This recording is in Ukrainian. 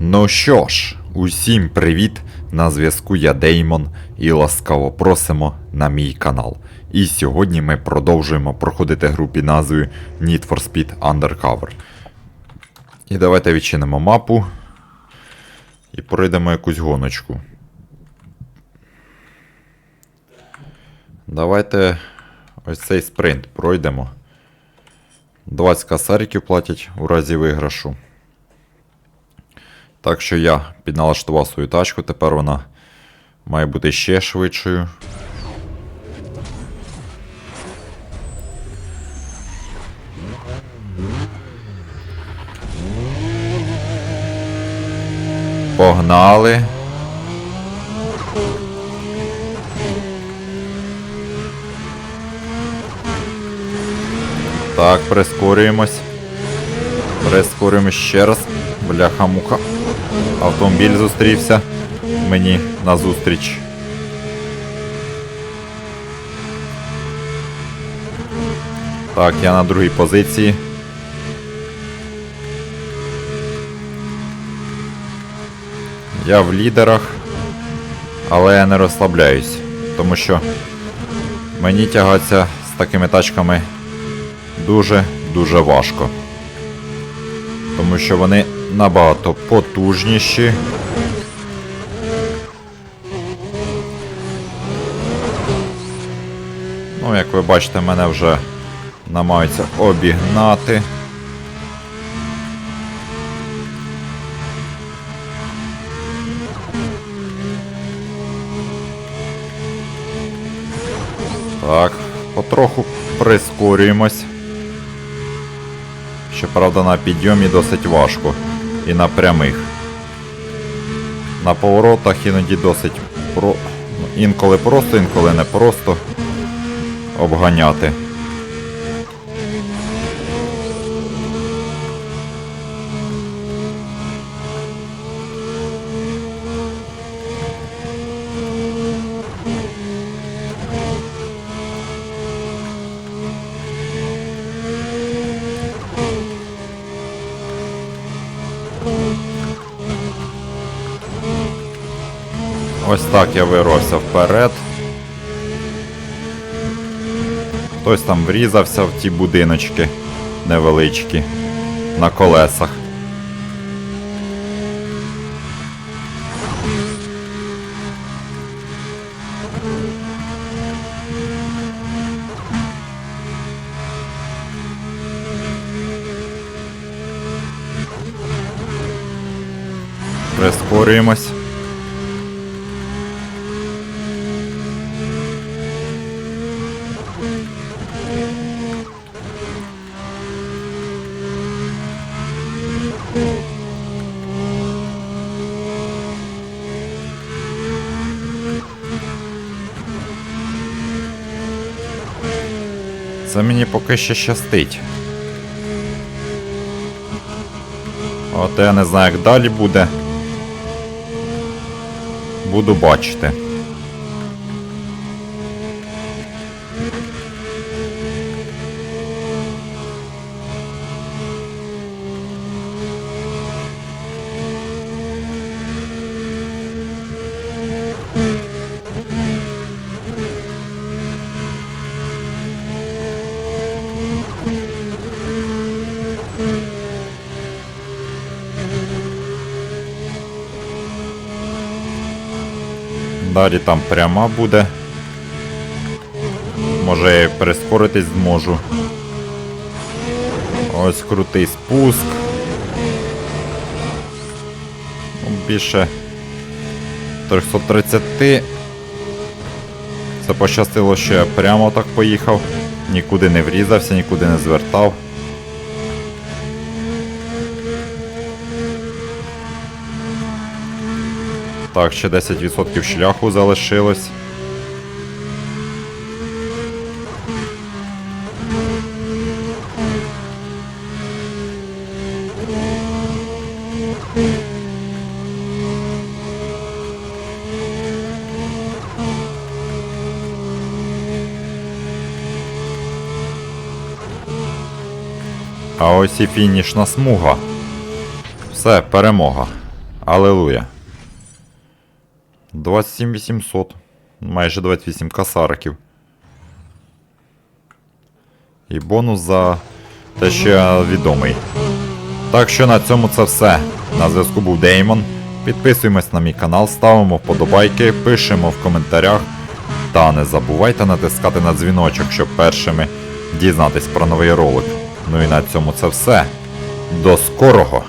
Ну що ж, усім привіт! На зв'язку я Деймон і ласкаво просимо на мій канал. І сьогодні ми продовжуємо проходити гру під назвою Need for Speed Undercover. І давайте відчинимо мапу і пройдемо якусь гоночку. Давайте ось цей спринт пройдемо. 20 косариків платять у разі виграшу. Так що я підналаштував свою тачку, тепер вона має бути ще швидшою. Погнали. Так, прискорюємось. Прискорюємось ще раз. Бляха-муха. Автомобіль зустрівся мені назустріч. Так, я на другій позиції. Я в лідерах, але я не розслабляюсь, тому що мені тягатися з такими тачками дуже-дуже важко. Тому що вони набагато потужніші. Ну, як ви бачите, мене вже намагаються обігнати. Так, потроху прискорюємось. Щоправда, на підйомі досить важко. І на прямих. На поворотах іноді досить про... інколи просто, інколи не просто обганяти. Ось так я вирвався вперед. Хтось там врізався в ті будиночки невеличкі на колесах. Прискорюємось. Це мені поки ще щастить. От я не знаю, як далі буде. Буду бачити. Далі там пряма буде. Може я прискоритись зможу. Ось крутий спуск. Ну, Більше 330. Це пощастило, що я прямо так поїхав. Нікуди не врізався, нікуди не звертав. Так, ще 10% шляху залишилось. А ось і фінішна смуга. Все, перемога. Алелуя. 27 800. Майже 28 касариків. І бонус за те, що я відомий. Так що на цьому це все. На зв'язку був Деймон. Підписуємось на мій канал, ставимо вподобайки, пишемо в коментарях. Та не забувайте натискати на дзвіночок, щоб першими дізнатись про новий ролик. Ну і на цьому це все. До скорого!